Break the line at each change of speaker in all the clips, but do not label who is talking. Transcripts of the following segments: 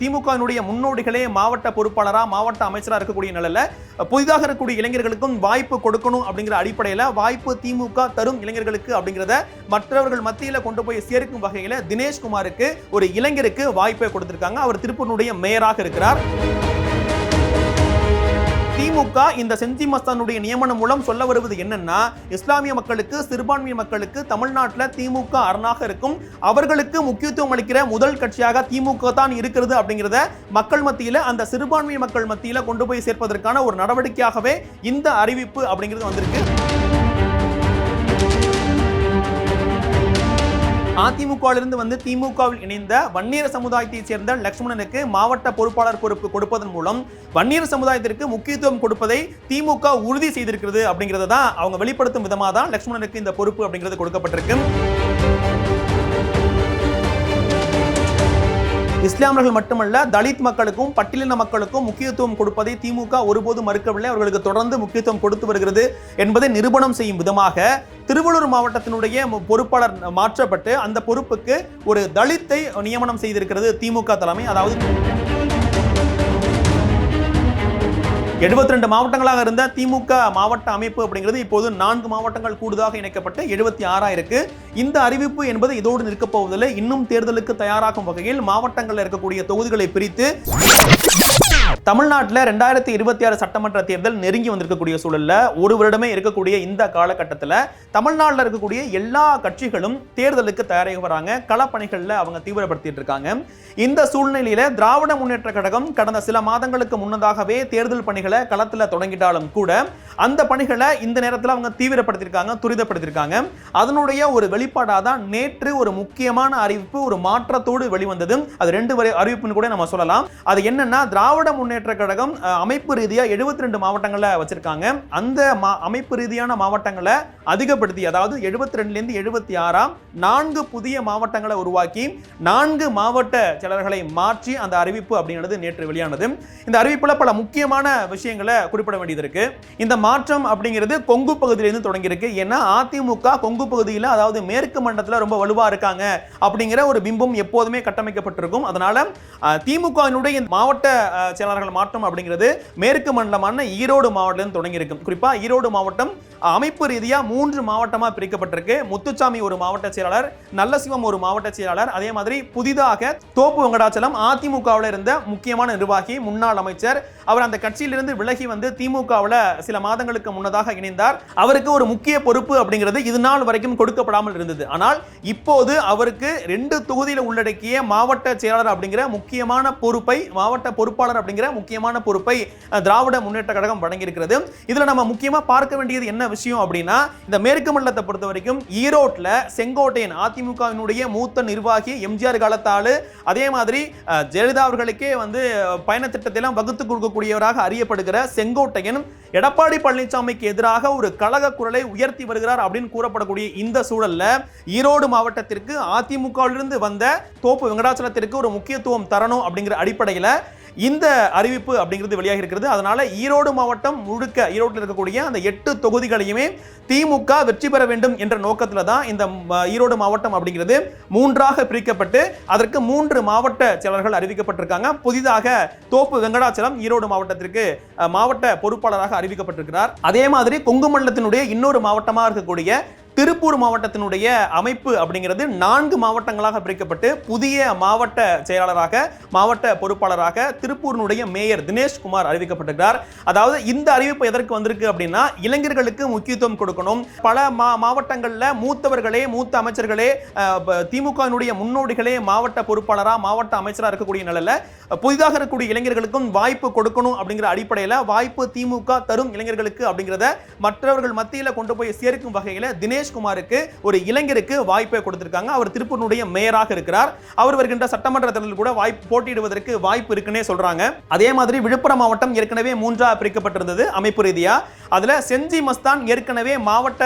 திமுகவினுடைய முன்னோடிகளே மாவட்ட பொறுப்பாளரா மாவட்ட அமைச்சரா இருக்கக்கூடிய நிலையில புதிதாக இருக்கக்கூடிய இளைஞர்களுக்கும் வாய்ப்பு கொடுக்கணும் அப்படிங்கிற அடிப்படையில வாய்ப்பு திமுக தரும் இளைஞர்களுக்கு அப்படிங்கிறத மற்றவர்கள் மத்தியில கொண்டு போய் சேர்க்கும் வகையில தினேஷ்குமாருக்கு ஒரு இளைஞருக்கு வாய்ப்பை கொடுத்திருக்காங்க. அவர் திருப்பூருடைய மேயராக இருக்கிறார். திமுக இந்த செஞ்சி மஸ்தானுடைய நியமனம் மூலம் சொல்ல வருவது என்னன்னா இஸ்லாமிய மக்களுக்கு சிறுபான்மை மக்களுக்கு தமிழ்நாட்டில் திமுக அரணாக இருக்கும். அவர்களுக்கு முக்கியத்துவம் அளிக்கிற முதல் கட்சியாக திமுக தான் இருக்கிறது அப்படிங்கிறத மக்கள் மத்தியில அந்த சிறுபான்மை மக்கள் மத்தியில கொண்டு போய் சேர்ப்பதற்கான ஒரு நடவடிக்கையாகவே இந்த அறிவிப்பு அப்படிங்கிறது வந்திருக்கு. அதிமுகவிலிருந்து வந்து திமுகவில் இணைந்த வன்னியர் சமுதாயத்தைச் சேர்ந்த லட்சுமணனுக்கு மாவட்ட பொறுப்பாளர் பொறுப்பு கொடுப்பதன் மூலம் வன்னியர் சமுதாயத்திற்கு முக்கியத்துவம் கொடுப்பதை திமுக உறுதி செய்திருக்கிறது அப்படிங்கிறத தான் அவங்க வெளிப்படுத்தும் விதமாக தான் லட்சுமணனுக்கு இந்த பொறுப்பு அப்படிங்கிறது கொடுக்கப்பட்டிருக்கு. இஸ்லாமர்கள் மட்டுமல்ல தலித் மக்களுக்கும் பட்டியலின மக்களுக்கும் முக்கியத்துவம் கொடுப்பதை திமுக ஒருபோதும் மறுக்கவில்லை. அவர்களுக்கு தொடர்ந்து முக்கியத்துவம் கொடுத்து வருகிறது என்பதை நிரூபணம் செய்யும் விதமாக திருவள்ளூர் மாவட்டத்தினுடைய பொறுப்பாளர் மாற்றப்பட்டு அந்த பொறுப்புக்கு ஒரு தலித்தை நியமனம் செய்திருக்கிறது திமுக தலைமை. அதாவது 72 ரெண்டு மாவட்டங்களாக இருந்த திமுக மாவட்ட அமைப்பு அப்படிங்கிறது இப்போது நான்கு மாவட்டங்கள் கூடுதலாக இணைக்கப்பட்டு எழுபத்தி ஆறா இருக்கு. இந்த அறிவிப்பு என்பது இதோடு நிற்கப் போவதில்லை. இன்னும் தேர்தலுக்கு தயாராகும் வகையில் மாவட்டங்களில் இருக்கக்கூடிய தொகுதிகளை பிரித்து தமிழ்நாட்டில் ரெண்டாயிரத்தி இருபத்தி ஆறு சட்டமன்ற தேர்தல் நெருங்கி வந்திருக்கக்கூடிய சூழலில் ஒரு வருடமே இருக்கக்கூடிய இந்த காலகட்டத்தில் தமிழ்நாட்டில் இருக்கக்கூடிய எல்லா கட்சிகளும் தேர்தலுக்கு தயாராகி வராங்க. களப்பணிகளில் அவங்க தீவிரப்படுத்திட்டு இருக்காங்க. இந்த சூழ்நிலையில திராவிட முன்னேற்ற கழகம் கடந்த சில மாதங்களுக்கு முன்னதாகவே தேர்தல் பணிகளை களத்தில் தொடங்கிட்டாலும் கூட அந்த பணிகளை இந்த நேரத்தில் அவங்க தீவிரப்படுத்தியிருக்காங்க துரிதப்படுத்தியிருக்காங்க அதனுடைய ஒரு வெளிப்பாடாக தான் நேற்று ஒரு முக்கியமான அறிவிப்பு ஒரு மாற்றத்தோடு வெளிவந்தது. அது ரெண்டு வரை அறிவிப்புன்னு கூட நம்ம சொல்லலாம். அது என்னன்னா திராவிட முன்னேற்ற கழகம் அமைப்பு ரீதியா 72 ரெண்டு மாவட்டங்களை வச்சிருக்காங்க. அந்த மா- அமைப்பு ரீதியான மாவட்டங்களை அதிகப்படுத்தி அதாவது 72 ரெண்டுல இருந்து எழுபத்தி ஆறாம் நான்கு புதிய மாவட்டங்களை உருவாக்கி நான்கு மாவட்ட செயலர்களை மாற்றி அந்த அறிவிப்பு அப்படிங்கிறது நேற்று வெளியானது. இந்த அறிவிப்புல பல முக்கியமான விஷயங்களை குறிப்பிட வேண்டியது இருக்கு இந்த மாற்றம் அப்படிங்கிறது கொங்கு பகுதியிலிருந்து தொடங்கியிருக்கு. ஏன்னா அதிமுக கொங்கு பகுதியில் அதாவது மேற்கு மண்டலத்தில் ரொம்ப வலுவா இருக்காங்க அப்படிங்கிற ஒரு பிம்பம் எப்போதுமே கட்டமைக்கப்பட்டிருக்கும். அதனால திமுகவினுடைய இந்த மாவட்ட செயலாளர்கள் மாற்றம் அப்படிங்கிறது மேற்கு மண்டலமான ஈரோடு மாவட்டத்திலிருந்து தொடங்கியிருக்கும் குறிப்பா ஈரோடு மாவட்டம் அமைப்பு ரீதியா மூன்று மாவட்டமா பிரிக்கப்பட்டிருக்கு. முத்துச்சாமி ஒரு மாவட்ட செயலாளர் நல்லசிவம் ஒரு மாவட்ட செயலாளர் அதே மாதிரி புதிதாக தோப்பு வெங்கடாச்சலம் அதிமுகவில் இருந்த முக்கியமான நிர்வாகி முன்னாள் அமைச்சர். அவர் அந்த கட்சியிலிருந்து விலகி வந்து திமுகவில் சில மாதங்களுக்கு முன்னதாக இணைந்தார். அவருக்கு ஒரு முக்கிய பொறுப்பு அப்படிங்கிறது இது நாள் வரைக்கும் கொடுக்கப்படாமல் இருந்தது. ஆனால் இப்போது அவருக்கு ரெண்டு தொகுதியில் உள்ளடக்கிய மாவட்ட செயலாளர் அப்படிங்கிற முக்கியமான பொறுப்பை மாவட்ட பொறுப்பாளர் அப்படிங்கிற முக்கியமான பொறுப்பை திராவிட முன்னேற்ற கழகம் வழங்கியிருக்கிறது. இதில் நம்ம முக்கியமாக பார்க்க வேண்டியது என்ன விஷயம் அப்படின்னா இந்த மேற்கு மண்டலத்தை பொறுத்த வரைக்கும் ஈரோட்டில் செங்கோட்டையன் அதிமுகவினுடைய மூத்த நிர்வாகி எம்ஜிஆர் காலத்தாலு அதே அதே மாதிரி ஜெயலலிதா அவர்களுக்கே வந்து பயணத்திட்டத்தையெல்லாம் பயண திட்டத்தை எல்லாம் வகுத்து கொடுக்கக்கூடியவராக அறியப்படுகிற செங்கோட்டையன் எடப்பாடி பழனிசாமிக்கு எதிராக ஒரு கழக குரலை உயர்த்தி வருகிறார் அப்படின்னு கூறப்படக்கூடிய இந்த சூழல்ல ஈரோடு மாவட்டத்திற்கு அதிமுகவிலிருந்து வந்த தோப்பு வெங்கடாச்சலத்திற்கு ஒரு முக்கியத்துவம் தரணும் அப்படிங்கிற அடிப்படையில் இந்த அறிவிப்பு அப்படிங்கிறது வெளியாகி இருக்கிறது. அதனால ஈரோடு மாவட்டம் முழுக்க ஈரோட்டில் இருக்கக்கூடிய அந்த எட்டு தொகுதிகளையுமே திமுக வெற்றி பெற வேண்டும் என்ற நோக்கத்தில் தான் இந்த ஈரோடு மாவட்டம் அப்படிங்கிறது மூன்றாக பிரிக்கப்பட்டு அதற்கு மூன்று மாவட்ட செயலர்கள் அறிவிக்கப்பட்டிருக்காங்க. புதிதாக தோப்பு வெங்கடாச்சலம் ஈரோடு மாவட்டத்திற்கு மாவட்ட பொறுப்பாளராக அறிவிக்கப்பட்டிருக்கிறார். அதே மாதிரி கொங்கு மண்டலத்தினுடைய இன்னொரு மாவட்டமாக இருக்கக்கூடிய திருப்பூர் மாவட்டத்தினுடைய அமைப்பு அப்படிங்கிறது நான்கு மாவட்டங்களாக பிரிக்கப்பட்டு புதிய மாவட்ட செயலாளராக மாவட்ட பொறுப்பாளராக திருப்பூரினுடைய மேயர் தினேஷ்குமார் அறிவிக்கப்பட்டிருக்கிறார். அதாவது இந்த அறிவிப்பு எதற்கு வந்திருக்கு அப்படின்னா இளைஞர்களுக்கு முக்கியத்துவம் கொடுக்கணும். பல மா மாவட்டங்களில் மூத்தவர்களே மூத்த அமைச்சர்களே திமுகவினுடைய முன்னோடிகளே மாவட்ட பொறுப்பாளராக மாவட்ட அமைச்சராக இருக்கக்கூடிய நிலையில் புதிதாக இருக்கக்கூடிய இளைஞர்களுக்கும் வாய்ப்பு கொடுக்கணும் அப்படிங்கிற அடிப்படையில் வாய்ப்பு திமுக தரும் இளைஞர்களுக்கு அப்படிங்கிறத மற்றவர்கள் மத்தியில் கொண்டு போய் சேர்க்கும் வகையில் தினேஷ் தினேஷ்குமாருக்கு ஒரு இளைஞருக்கு வாய்ப்பை கொடுத்திருக்காங்க. அவர் திருப்பூருடைய மேயராக இருக்கிறார். அவர் வருகின்ற சட்டமன்ற தேர்தலில் கூட வாய்ப்பு போட்டியிடுவதற்கு வாய்ப்பு இருக்குன்னே சொல்றாங்க. அதே மாதிரி விழுப்புரம் மாவட்டம் ஏற்கனவே மூன்றாக பிரிக்கப்பட்டிருந்தது அமைப்பு ரீதியா. அதுல செஞ்சி மஸ்தான் ஏற்கனவே மாவட்ட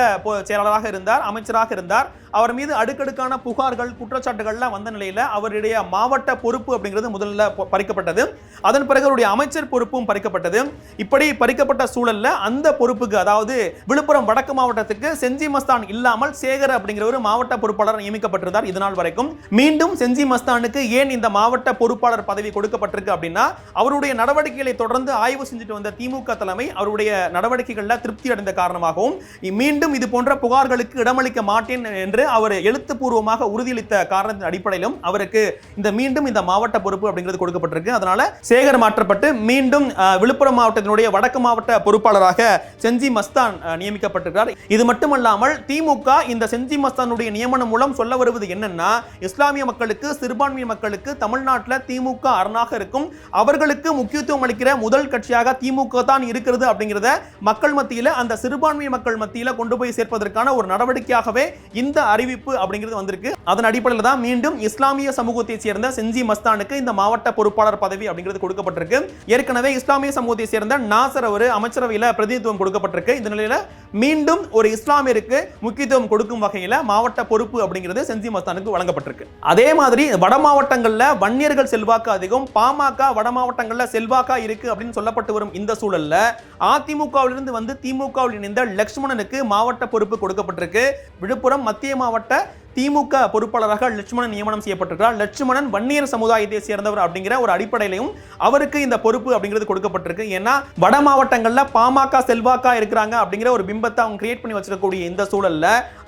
செயலாளராக இருந்தார் அமைச்சராக இருந்தார். அவர் மீது அடுக்கடுக்கான புகார்கள் குற்றச்சாட்டுகள்லாம் வந்த நிலையில் அவருடைய மாவட்ட பொறுப்பு அப்படிங்கிறது முதல்ல பறிக்கப்பட்டது. அதன் பிறகு அவருடைய அமைச்சர் பொறுப்பும் பறிக்கப்பட்டது. இப்படி பறிக்கப்பட்ட சூழல்ல அந்த பொறுப்புக்கு அதாவது விழுப்புரம் வடக்கு மாவட்டத்துக்கு செஞ்சி மஸ்தான் இல்லாமல் சேகர் அப்படிங்கிற ஒரு மாவட்ட பொறுப்பாளர் நியமிக்கப்பட்டிருந்தார் இது நாள் வரைக்கும். மீண்டும் செஞ்சி மஸ்தானுக்கு ஏன் இந்த மாவட்ட பொறுப்பாளர் பதவி கொடுக்கப்பட்டிருக்கு அப்படின்னா அவருடைய நடவடிக்கைகளை தொடர்ந்து ஆய்வு செஞ்சுட்டு வந்த திமுக தலைமை அவருடைய நடவடிக்கைகளில் திருப்தி அடைந்த காரணமாகவும் மீண்டும் இது போன்ற புகார்களுக்கு இடமளிக்க மாட்டேன் என்று அவர் எழுத்துப்பூர்வமாக உறுதியளித்த காரணத்தின் அடிப்படையிலும் அவருக்கு இந்த மீண்டும் இந்த மாவட்ட பொறுப்பு அப்படிங்கிறது கொடுக்கப்பட்டிருக்கு. அதனால சேகர் மாற்றப்பட்டு மீண்டும் விழுப்புரம் மாவட்டத்தினுடைய வடக்கு மாவட்ட பொறுப்பாளராக செஞ்சி மஸ்தான் நியமிக்கப்பட்டிருக்கிறார். இது மட்டுமல்லாமல் திமுக இந்த செஞ்சி மஸ்தானுடைய நியமனம் மூலம் சொல்ல வருவது என்னன்னா இஸ்லாமிய மக்களுக்கு சிறுபான்மை மக்களுக்கு தமிழ்நாட்டில் திமுக அரணாக இருக்கும். அவர்களுக்கு முக்கியத்துவம் அளிக்கிற முதல் கட்சியாக திமுக தான் இருக்கிறது அப்படிங்கிறத மக்கள் மத்தியில் அந்த சிறுபான்மை மக்கள் மத்தியில் கொண்டு போய் சேர்ப்பதற்கான ஒரு நடவடிக்கையாகவே இந்த அறிவிப்பு அப்படிங்கிறது வந்திருக்கு. அதன் அடிப்படையில் தான் மீண்டும் இஸ்லாமிய சமூகத்தை சேர்ந்த செஞ்சி மஸ்தானுக்கு இந்த மாவட்ட பொறுப்பாளர் பதவி அப்படிங்கிறது கொடுக்கப்பட்டிருக்கு. ஏற்கனவே இஸ்லாமிய சமூகத்தை சேர்ந்த நாசர் அவர் அமைச்சரவையில் பிரதிநிதித்துவம் கொடுக்கப்பட்டிருக்கு. இந்த நிலையில மீண்டும் ஒரு இஸ்லாமியருக்கு முக்கியத்துவம் கொடுக்கும் வகையில் மாவட்ட பொறுப்பு அப்படிங்கிறது செஞ்சி மஸ்தானுக்கு வழங்கப்பட்டிருக்கு. அதே மாதிரி வட மாவட்டங்களில் வன்னியர்கள் செல்வாக்கு அதிகம் பாமக வட மாவட்டங்களில் செல்வாக்கா இருக்கு அப்படின்னு சொல்லப்பட்டு வரும் இந்த சூழல்ல அதிமுகவிலிருந்து வந்து திமுகவில் இணைந்த லக்ஷ்மணனுக்கு மாவட்ட பொறுப்பு கொடுக்கப்பட்டிருக்கு. விழுப்புரம் மத்திய மாவட்ட திமுக பொறுப்பாளராக லட்சுமணன் நியமனம் செய்யப்பட்டிருக்கிறார். லட்சுமணன் வன்னியர் சமுதாயத்தை சேர்ந்தவர் அப்படிங்கிற ஒரு அடிப்படையிலையும் அவருக்கு இந்த பொறுப்பு அப்படிங்கிறது கொடுக்கப்பட்டிருக்கு. ஏன்னா வட மாவட்டங்களில் பாமக செல்வாக்கா இருக்கிறாங்க அப்படிங்கிற ஒரு பிம்பத்தை அவங்க கிரியேட் பண்ணி வச்சிருக்கக்கூடிய இந்த சூழல்ல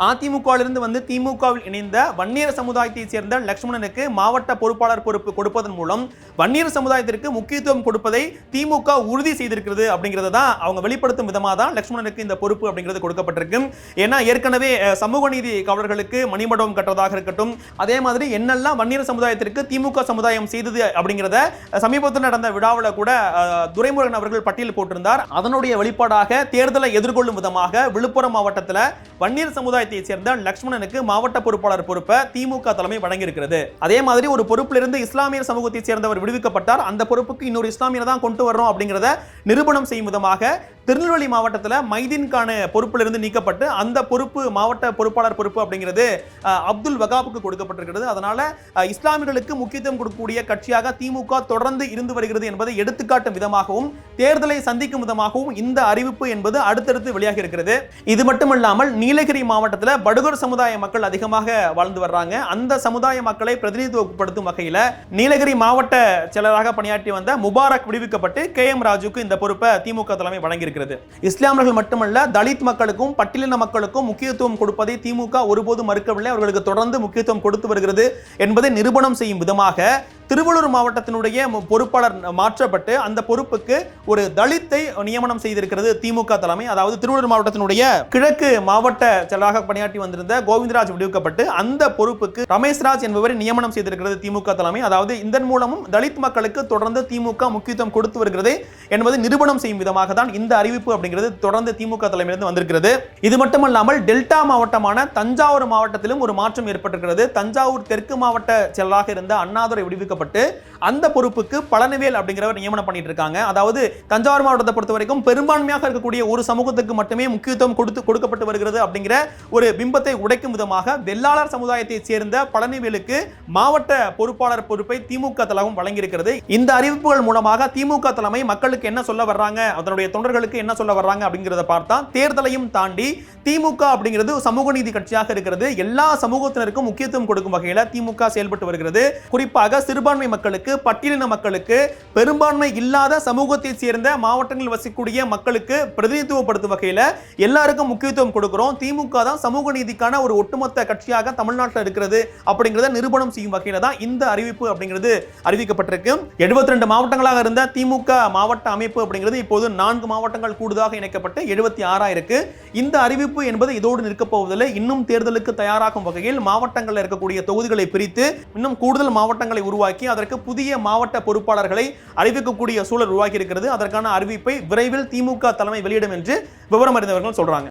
அதிமுகவிலிருந்து வந்து திமுகவில் இணைந்த வன்னியர் சமுதாயத்தை சேர்ந்த லட்சுமணனுக்கு மாவட்ட பொறுப்பாளர் பொறுப்பு கொடுப்பதன் மூலம் வன்னியர் சமுதாயத்திற்கு முக்கியத்துவம் கொடுப்பதை திமுக உறுதி செய்திருக்கிறது அப்படிங்கிறத தான் அவங்க வெளிப்படுத்தும் விதமாக தான் லட்சுமணனுக்கு இந்த பொறுப்பு அப்படிங்கிறது கொடுக்கப்பட்டிருக்கு. ஏன்னா ஏற்கனவே சமூக நீதி காவலர்களுக்கு மண்டபம் கட்டுறதாக இருக்கட்டும். அதே மாதிரி என்னெல்லாம் வன்னியர் சமுதாயத்திற்கு திமுக சமுதாயம் செய்தது அப்படிங்கிறத சமீபத்தில் நடந்த விழாவில் கூட துரைமுருகன் அவர்கள் பட்டியல் போட்டிருந்தார். அதனுடைய வெளிப்பாடாக தேர்தலை எதிர்கொள்ளும் விதமாக விழுப்புரம் மாவட்டத்தில் வன்னியர் சமுதாயத்தை சேர்ந்த லக்ஷ்மணனுக்கு மாவட்ட பொறுப்பாளர் பொறுப்பை திமுக தலைமை வழங்கியிருக்கிறது. அதே மாதிரி ஒரு பொறுப்பிலிருந்து இஸ்லாமியர் சமூகத்தை சேர்ந்தவர் விடுவிக்கப்பட்டார். அந்த பொறுப்புக்கு இன்னொரு இஸ்லாமியர் தான் கொண்டு வர்றோம் அப்படிங்கிறத நிரூபணம் செய்யும் விதமாக திருநெல்வேலி மாவட்டத்தில் மைதீன்கான பொறுப்பிலிருந்து நீக்கப்பட்டு அந்த பொறுப்பு மாவட்ட பொறுப்பாளர் பொறுப்பு அப்படிங்கிறது அப்துல் வகாபுக்கு கொடுக்கப்பட்டிருக்கிறது. அதனால் இஸ்லாமியர்களுக்கு முக்கியத்துவம் கொடுக்கக்கூடிய கட்சியாக திமுக தொடர்ந்து இருந்து வருகிறது என்பதை எடுத்துக்காட்டும் விதமாகவும் தேர்தலை சந்திக்கும் விதமாகவும் இந்த அறிவிப்பு என்பது அடுத்தடுத்து வெளியாகி இருக்கிறது. இது மட்டுமல்லாமல் நீலகிரி மாவட்டத்தில் படுகர் சமுதாய மக்கள் அதிகமாக வாழ்ந்து வர்றாங்க. அந்த சமுதாய மக்களை பிரதிநிதித்துவப்படுத்தும் வகையில் நீலகிரி மாவட்ட செயலராக பணியாற்றி வந்த முபாரக் விடுவிக்கப்பட்டு கே எம் ராஜுக்கு இந்த பொறுப்பை திமுக தலைமை இருக்கிறது இஸ்லாமியர்கள் மட்டுமல்ல தலித் மக்களுக்கும் பட்டியலின மக்களுக்கும் முக்கியத்துவம் கொடுப்பதை திமுக ஒருபோதும் மறுக்கவில்லை. அவர்களுக்கு தொடர்ந்து முக்கியத்துவம் கொடுத்து வருகிறது என்பதை நிரூபணம் செய்யும் விதமாக திருவள்ளூர் மாவட்டத்தினுடைய பொறுப்பாளர் மாற்றப்பட்டு அந்த பொறுப்புக்கு ஒரு தலித்தை நியமனம் செய்திருக்கிறது திமுக தலைமை. அதாவது திருவள்ளூர் மாவட்டத்தினுடைய கிழக்கு மாவட்ட செயலாக பணியாற்றி வந்திருந்த கோவிந்தராஜ் விடுவிக்கப்பட்டு அந்த பொறுப்புக்கு ரமேஷ்ராஜ் என்பவரை நியமனம் செய்திருக்கிறது திமுக தலைமை. அதாவது இதன் மூலமும் தலித் மக்களுக்கு தொடர்ந்து திமுக முக்கியத்துவம் கொடுத்து வருகிறது என்பதை நிரூபணம் செய்யும் விதமாக தான் இந்த அறிவிப்பு அப்படிங்கிறது தொடர்ந்து திமுக தலைமையிலிருந்து வந்திருக்கிறது. இது மட்டுமல்லாமல் டெல்டா மாவட்டமான தஞ்சாவூர் மாவட்டத்திலும் ஒரு மாற்றம் ஏற்பட்டிருக்கிறது. தஞ்சாவூர் தெற்கு மாவட்ட செயலாக இருந்த அண்ணாதுரை கொடுக்கப்பட்டு அந்த பொறுப்புக்கு பழனிவேல் அப்படிங்கிறவர் நியமனம் பண்ணிட்டு இருக்காங்க அதாவது தஞ்சாவூர் மாவட்டத்தை பொறுத்த வரைக்கும் பெரும்பான்மையாக இருக்கக்கூடிய ஒரு சமூகத்துக்கு மட்டுமே முக்கியத்துவம் கொடுத்து கொடுக்கப்பட்டு வருகிறது அப்படிங்கிற ஒரு பிம்பத்தை உடைக்கும் விதமாக வெள்ளாளர் சமுதாயத்தை சேர்ந்த பழனிவேலுக்கு மாவட்ட பொறுப்பாளர் பொறுப்பை திமுக தலைவம் வழங்கியிருக்கிறது. இந்த அறிவிப்புகள் மூலமாக திமுக தலைமை மக்களுக்கு என்ன சொல்ல வர்றாங்க அதனுடைய தொண்டர்களுக்கு என்ன சொல்ல வர்றாங்க அப்படிங்கிறத பார்த்தா தேர்தலையும் தாண்டி திமுக அப்படிங்கிறது சமூக நீதி கட்சியாக இருக்கிறது. எல்லா சமூகத்தினருக்கும் முக்கியத்துவம் கொடுக்கும் வகையில் திமுக செயல்பட்டு வருகிறது. குறிப்பாக சிறு சிறுபான்மை மக்களுக்கு பட்டியலின மக்களுக்கு பெரும்பான்மை இல்லாத சமூகத்தை சேர்ந்த மாவட்டங்களில் வசிக்கக்கூடிய மக்களுக்கு பிரதிநிதித்துவப்படுத்தும் வகையில் எல்லாருக்கும் முக்கியத்துவம் கொடுக்கிறோம். திமுக தான் சமூக நீதிக்கான ஒரு ஒட்டுமொத்த கட்சியாக தமிழ்நாட்டில் இருக்கிறது அப்படிங்கிறத நிரூபணம் செய்யும் வகையில் தான் இந்த அறிவிப்பு அப்படிங்கிறது அறிவிக்கப்பட்டிருக்கு. 72 ரெண்டு மாவட்டங்களாக இருந்த திமுக மாவட்ட அமைப்பு அப்படிங்கிறது இப்போது நான்கு மாவட்டங்கள் கூடுதலாக இணைக்கப்பட்டு எழுபத்தி ஆறாயிருக்கு இந்த அறிவிப்பு என்பது இதோடு நிற்கப் போவதில்லை. இன்னும் தேர்தலுக்கு தயாராகும் வகையில் மாவட்டங்களில் இருக்கக்கூடிய தொகுதிகளை பிரித்து இன்னும் கூடுதல் மாவட்டங்களை உருவாக்கி அதற்கு புதிய மாவட்ட பொறுப்பாளர்களை அறிவிக்கக்கூடிய சூழல் உருவாக்கி இருக்கிறது அதற்கான அறிவிப்பை விரைவில் திமுக தலைமை வெளியிடும் என்று விவரம் அறிந்தவர்கள் சொல்றாங்க.